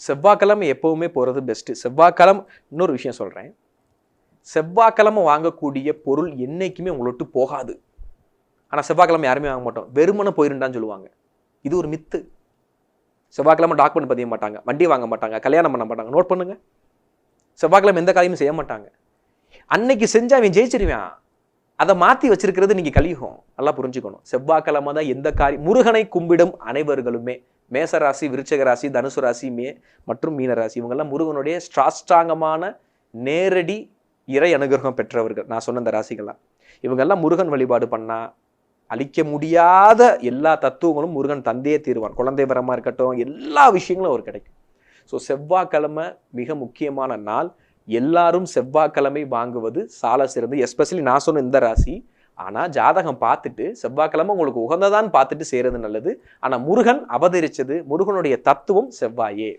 செவ்வாய்க்கிழமை எப்பவுமே போகிறது பெஸ்ட்டு செவ்வாய்க்கிழமை இன்னொரு விஷயம் சொல்கிறேன் செவ்வாய்க்கிழமை வாங்கக்கூடிய பொருள் என்றைக்குமே உங்களை விட்டு போகாது. ஆனால் செவ்வாய்க்கிழமை யாருமே வாங்க மாட்டோம். வெறுமனை போயிருண்டான்னு சொல்லுவாங்க. இது ஒரு மித்து செவ்வாய்க்கிழமை டாக்குமெண்ட் பதிய மாட்டாங்க. வண்டி வாங்க மாட்டாங்க. கல்யாணம் பண்ண மாட்டாங்க. நோட் பண்ணுங்கள் செவ்வாய்க்கிழமை எந்த காரியமும் செய்ய மாட்டாங்க. அன்னைக்கு செஞ்சா அவன் ஜெயிச்சிருவான். அதை மாற்றி வச்சிருக்கிறது நீங்கள் கலியுகம். நல்லா புரிஞ்சுக்கணும். செவ்வாய்க்கிழமை தான் எந்த காரியம் முருகனை கும்பிடும் அனைவர்களுமே. மேசராசி விருச்சக ராசி தனுசு ராசி மே மற்றும் மீனராசி இவங்கெல்லாம் முருகனுடைய ஸ்ட்ராஸ்டாங்கமான நேரடி இறை அனுகிரகம் பெற்றவர்கள். நான் சொன்ன இந்த ராசிகள்லாம். இவங்கெல்லாம் முருகன் வழிபாடு பண்ணால் அழிக்க முடியாத எல்லா தத்துவங்களும் முருகன் தந்தையே தீர்வான். குழந்தை வரமாக இருக்கட்டும் எல்லா விஷயங்களும் அவர் கிடைக்கும். ஸோ செவ்வாய்க்கிழமை மிக முக்கியமான நாள். எல்லாரும் செவ்வாய்க்கிழமை வாங்குவது சால சிறந்து எஸ்பெஷலி நான் சொன்ன இந்த ராசி ஆனால் ஜாதகம் பார்த்துட்டு செவ்வாய்க்கிழமை உங்களுக்கு உகந்ததான்னு பார்த்துட்டு செய்கிறது நல்லது. ஆனால் முருகன் அவதரித்தது முருகனுடைய தத்துவம் செவ்வாயே.